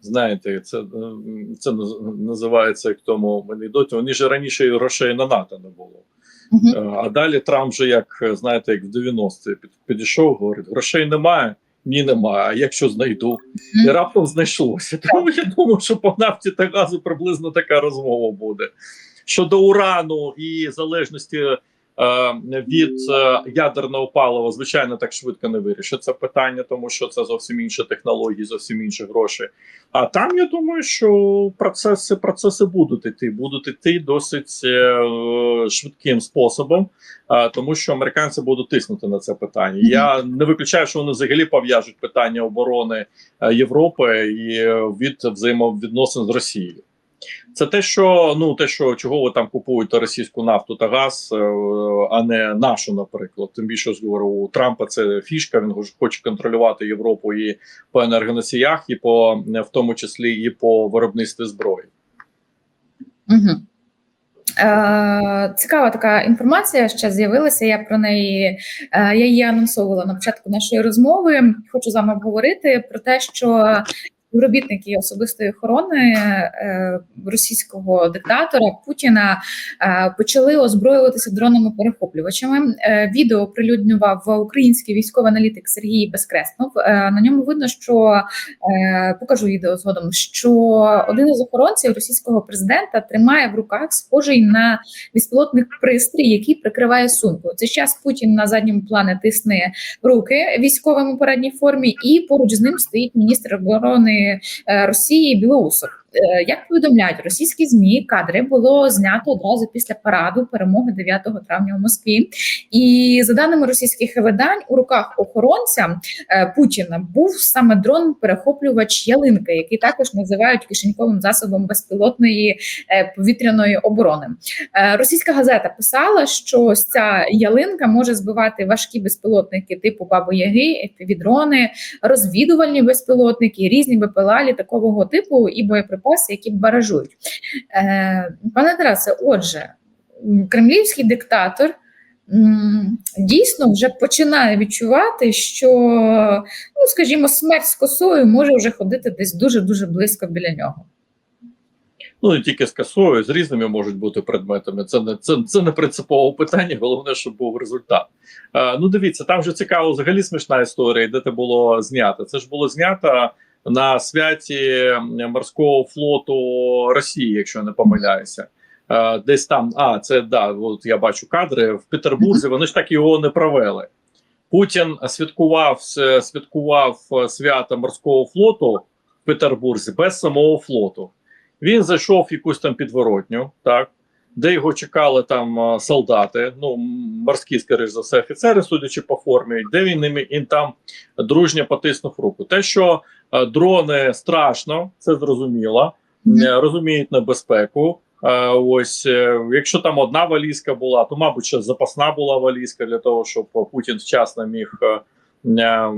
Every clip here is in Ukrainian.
знаєте, це, е, це називається як тому анекдоті. Вони ж раніше і грошей на НАТО не було. Мгм. Е, А далі Трамп же, як е, знаєте, як в 90-ті підійшов, говорить: грошей немає, ні, немає. А якщо знайду, і раптом знайшлося. Тому я думаю, що по нафті та газу приблизно така розмова буде. Щодо урану і залежності від е, ядерного палива, звичайно, так швидко не вирішить це питання, тому що це зовсім інші технології, зовсім інші гроші. А там я думаю, що процеси, процеси будуть іти, будуть іти досить е, швидким способом, е, тому що американці будуть тиснути на це питання. Я не виключаю, що вони взагалі пов'яжуть питання оборони е, Європи і е, від взаємовідносин з Росією. Це те, що ну те, що чого ви там купуєте російську нафту та газ, е, а не нашу, наприклад. Тим більше говорю, у Трампа це фішка. Він хоче контролювати Європу і по енергоносіях, і по в тому числі і по виробництві зброї. Угу. Е, цікава така інформація ще з'явилася. Я про неї е, я її анонсовувала на початку нашої розмови. Хочу з вами обговорити про те, що співробітники особистої охорони е, російського диктатора Путіна е, почали озброюватися дронами перехоплювачами. Е, відео оприлюднював український військовий аналітик Сергій Безкреснов. На ньому видно, що покажу відео згодом, що один із охоронців російського президента тримає в руках схожий на безпілотний пристрій, який прикриває сумку. У цей час Путін на задньому плані тисне руки військовим у передній формі, і поруч з ним стоїть міністр оборони Росії Білоусов. Е, Як повідомляють російські змі, кадри було знято одразу після параду перемоги 9 травня у Москві. І за даними російських видань, у руках охоронця е, Путіна був саме дрон перехоплювач ялинка, який також називають кишеньковим засобом безпілотної е, повітряної оборони. Російська газета писала, що ця ялинка може збивати важкі безпілотники типу Баби Яги, дрони, розвідувальні безпілотники, різні БПЛА літакового типу і боєприпаси, які баражують. Е, Пане Тарасе, отже, кремлівський диктатор дійсно вже починає відчувати, що, ну скажімо, смерть з косою може вже ходити десь дуже дуже близько біля нього. Ну не тільки з косою, з різними можуть бути предметами. Це не це, це не принципове питання. Головне, щоб був результат. Е, ну дивіться, там вже цікаво, взагалі смішна історія, де це було знято. Це ж було знято на святі морського флоту Росії, якщо не помиляюся. Е, десь там, а це да, от я бачу кадри в Петербурзі. Вони ж так його не провели. Путін святкував святкував е, свято морського флоту в Петербурзі без самого флоту. Він зайшов в якусь там підворотню, так де його чекали там е, солдати, ну морські, скоріш за все, офіцери, судячи по формі, де він ними він там дружньо потиснув руку. Те, що дрони страшно, це зрозуміло, е, розуміють небезпеку. Е, ось е, якщо там одна валізка була, то мабуть ще запасна була валізка для того, щоб Путін вчасно міг е, е,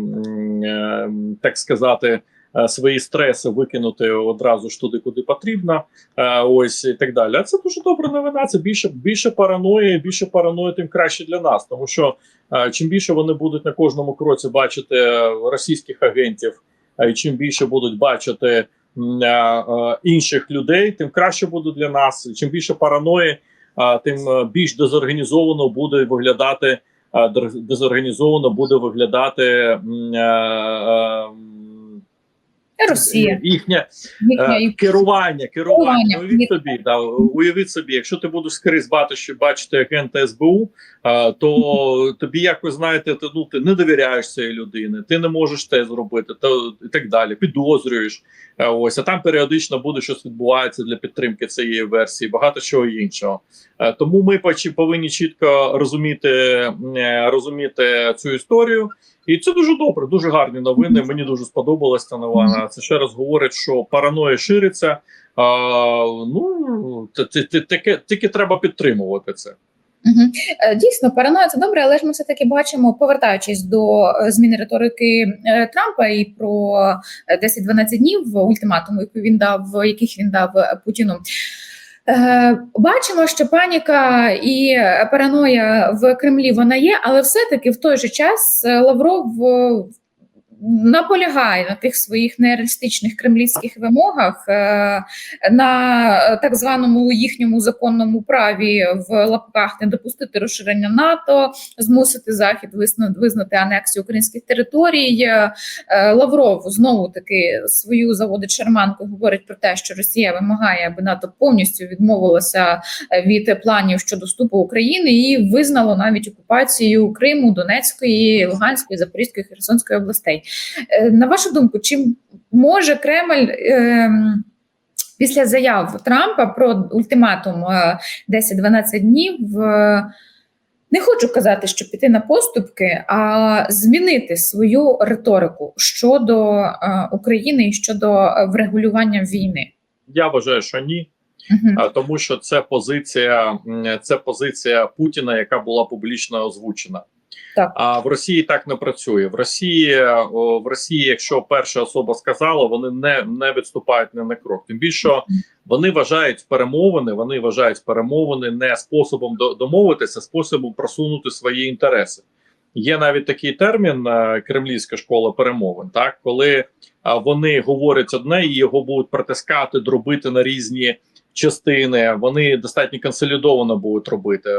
е, так сказати. е, Свої стреси викинути одразу ж туди, куди потрібно, е, ось і так далі. А це дуже добра новина. Це більше більше параної, більше параної, тим краще для нас. Тому що е, чим більше вони будуть на кожному кроці бачити е, російських агентів, і чим більше будуть бачити е, е, інших людей, тим краще буде для нас. Чим більше параної, тим е, більш дезорганізовано буде виглядати. Дезорганізовано буде виглядати Росія, їхня їхня Е, керування, керування. Керування. Уявіть собі, да, уявіть собі, якщо ти будеш скрізь бачити, бачити агента СБУ, е, то тобі якось знаєте, ти, ну ти не довіряєш цієї людини, ти не можеш те зробити, то і так далі. Підозрюєш. Е, Ось а там періодично буде щось відбувається для підтримки цієї версії, багато чого іншого. Е, Тому ми повинні чітко розуміти, розуміти цю історію. І це дуже добре, дуже гарні новини. Мені дуже сподобалась ця новина. Це ще раз говорить, що параноя шириться. А, ну таке тільки треба підтримувати це. Угу. Дійсно, параноя це добре, але ж ми все таки бачимо, повертаючись до е, зміни риторики е, Трампа і про е, 10-12 днів ультиматуму, яку він дав, яких він дав е, Путіну. Е, Бачимо, що паніка і параноя в Кремлі вона є, але все-таки в той же час е, Лавров наполягає на тих своїх нереалістичних кремлівських вимогах е, на так званому їхньому законному праві в лапках не допустити розширення НАТО, змусити Захід визнати анексію українських територій. Е, Лавров знову таки свою заводить шарманку, говорить про те, що Росія вимагає, аби НАТО повністю відмовилося е, від планів щодо вступу України і визнало навіть окупацію Криму, Донецької, Луганської, Запорізької, Херсонської областей. Е, На вашу думку, чи може Кремль ем, після заяв Трампа про ультиматум е, 10-12 днів? е, Не хочу казати, що піти на поступки, а змінити свою риторику щодо е, України і щодо е, врегулювання війни. Я вважаю, що ні. А, тому що це позиція, це позиція Путіна, яка була публічно озвучена. Так. А в Росії так не працює. В Росії о, в Росії, якщо перша особа сказала, вони не, не відступають ні на крок. Тим більше вони вважають перемовини. Вони вважають перемовини не способом до- домовитися, а способом просунути свої інтереси. Є навіть такий термін е, кремлівська школа перемовин, так коли а, вони говорять одне і його будуть притискати, дробити на різні частини. Вони достатньо консолідовано будуть робити.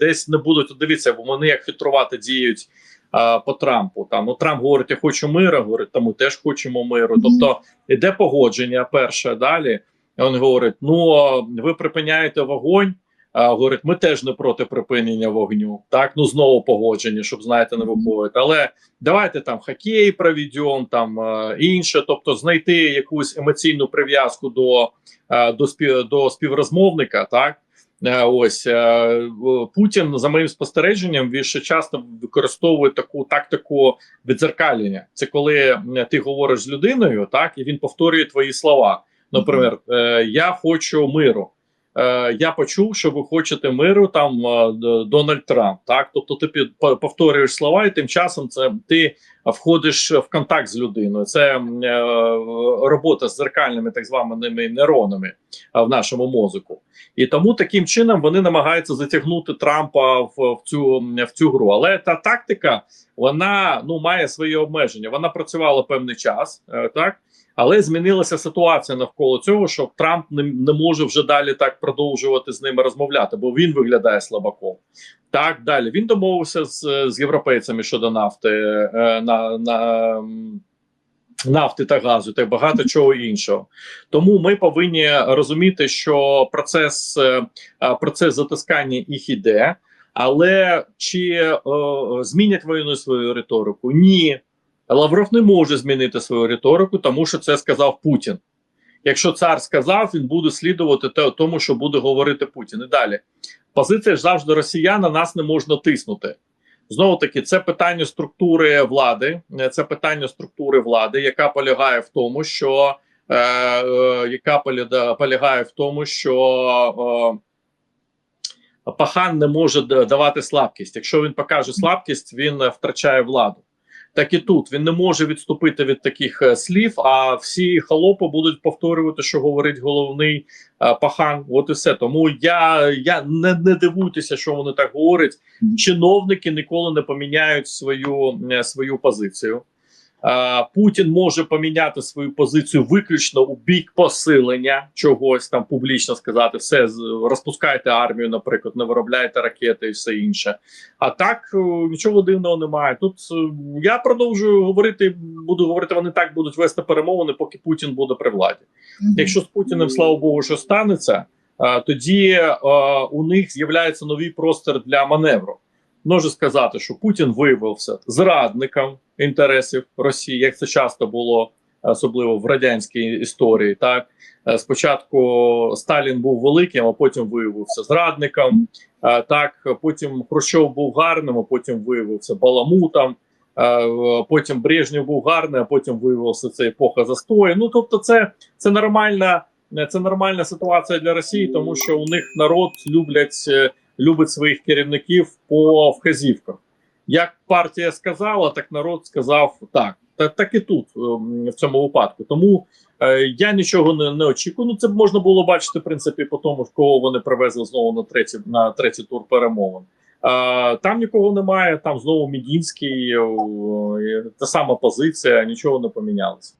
Десь не будуть дивіться, бо вони як хитрувати діють а, по Трампу. Там ну Трамп говорить, я хочу миру. Говорить, тому ми теж хочемо миру. Тобто іде погодження перше далі. Він говорить: ну ви припиняєте вогонь. А, говорить, ми теж не проти припинення вогню. Так, ну знову погодження, щоб знаєте, не виходить. Але давайте там хокей проведемо, там е, інше, тобто знайти якусь емоційну прив'язку до, е, до, спів, до співрозмовника. Так Е, ось Путін, за моїм спостереженням, він ще часто використовує таку тактику відзеркалення. Це коли ти говориш з людиною, так і він повторює твої слова. Наприклад, я хочу миру. Е, я почув, що ви хочете миру там е, Дональд Трамп. Так, тобто ти під- повторюєш слова, і тим часом це ти входиш в контакт з людиною. Це е, робота з зеркальними так званими нейронами в нашому мозку. І тому таким чином вони намагаються затягнути Трампа в, в цю в цю гру. Але та тактика вона ну має свої обмеження. Вона працювала певний час, так. Але змінилася ситуація навколо цього, що Трамп не, не може вже далі так продовжувати з ними розмовляти, бо він виглядає слабаком. Так далі він домовився з, з європейцями щодо нафти е, на, на нафти та газу та багато чого іншого. Тому ми повинні розуміти, що процес, е, е, процес затискання їх іде. Але чи е, змінять вони свою риторику? Ні. Лавров не може змінити свою риторику, тому що це сказав Путін. Якщо цар сказав, він буде слідувати те- тому, що буде говорити Путін. І далі позиція ж завжди росіян на нас не можна тиснути. Знову таки, це питання структури влади, е, це питання структури влади, яка полягає в тому, що е, е, яка полягає в тому, що е, пахан не може давати слабкість. Якщо він покаже слабкість, він е, втрачає владу. Так і тут він не може відступити від таких е, слів. А всі холопи будуть повторювати, що говорить головний е, пахан. От і все. Тому я, я не, не дивуйтеся, що вони так говорять. Чиновники ніколи не поміняють свою, е, свою позицію. Е, Путін може поміняти свою позицію виключно у бік посилення чогось там публічно сказати, все розпускайте армію, наприклад, не виробляйте ракети і все інше. А так е, нічого дивного немає. Тут е, я продовжую говорити, буду говорити, вони так будуть вести перемовини, поки Путін буде при владі. Якщо з Путіним, слава Богу, що станеться, тоді у них з'являється новий простір для маневру. Можу сказати, що Путін виявився зрадником інтересів Росії, як це часто було, особливо в радянській історії. Так Е, спочатку Сталін був великим, а потім виявився зрадником. Е, Так, потім Хрущов був гарним, а потім виявився баламутом. Е, Потім Брежнєв був гарний, а потім виявився це епоха застою. Ну тобто, це, це нормальна. Це нормальна ситуація для Росії, тому що у них народ люблять любить своїх керівників по вказівках. Як партія сказала, так народ сказав так. Так, і тут ем, в цьому випадку. Тому е, я нічого не, не очікую. Ну це б можна було бачити в принципі по тому, кого вони привезли знову на третій на третій тур перемовин. там нікого немає. Там знову Мідінський, е, та сама позиція, нічого не помінялося.